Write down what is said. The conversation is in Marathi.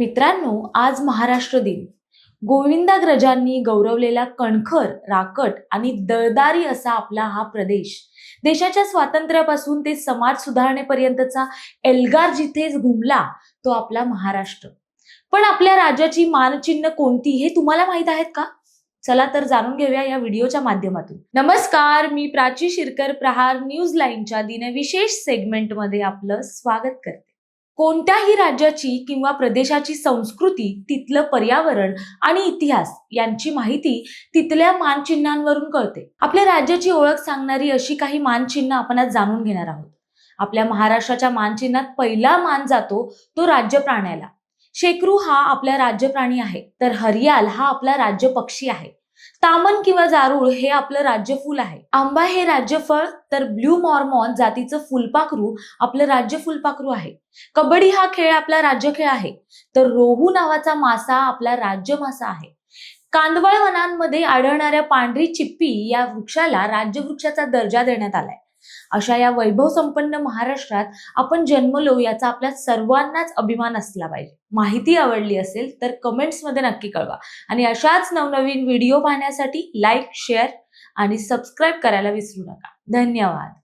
मित्रांनो आज महाराष्ट्र दिन. गोविंदाग्रजांनी गौरवलेला कणखर राकट आणि दळदारी असा आपला हा प्रदेश. देशाच्या स्वातंत्र्यापासून ते समाज सुधारणेपर्यंतचा एल्गार जिथेच घुमला तो आपला महाराष्ट्र. पण आपल्या राज्याची मानचिन्ह कोणती हे तुम्हाला माहीत आहेत का? चला तर जाणून घेऊया या व्हिडिओच्या माध्यमातून. नमस्कार मी प्राची शिरकर प्रहार न्यूज लाईनच्या दिनविशेष सेगमेंटमध्ये आपलं स्वागत करते. कोणत्याही राज्याची किंवा प्रदेशाची संस्कृती तिथलं पर्यावरण आणि इतिहास यांची माहिती तिथल्या मानचिन्हांवरून कळते. आपल्या राज्याची ओळख सांगणारी अशी काही मानचिन्ह आपण आज जाणून घेणार आहोत. आपल्या महाराष्ट्राच्या मानचिन्हात पहिला मान जातो तो राज्य प्राण्याला. शेकरू हा आपला राज्य प्राणी आहे तर हरियाल हा आपला राज्य पक्षी आहे. तामन किंवा जारूळ हे आपलं राज्यफूल आहे. आंबा हे राज्यफळ तर ब्ल्यू मॉर्मॉन जातीचं फुलपाखरू आपलं राज्य फुलपाखरू आहे. कबड्डी हा खेळ आपला राज्य खेळ आहे. तर रोहू नावाचा मासा आपला राज्य मासा आहे. कांदवळ वनांमध्ये आढळणाऱ्या पांढरी चिप्पी या वृक्षाला राज्यवृक्षाचा दर्जा देण्यात आलाय. अशा या वैभव संपन्न महाराष्ट्रात आपण जन्मलो याचा आपल्या सर्वांनाच अभिमान असला पाहिजे. माहिती आवडली असेल तर कमेंट्समध्ये नक्की कळवा. आणि अशाच नवनवीन व्हिडिओ पाहण्यासाठी लाईक शेअर आणि सबस्क्राईब करायला विसरू नका. धन्यवाद.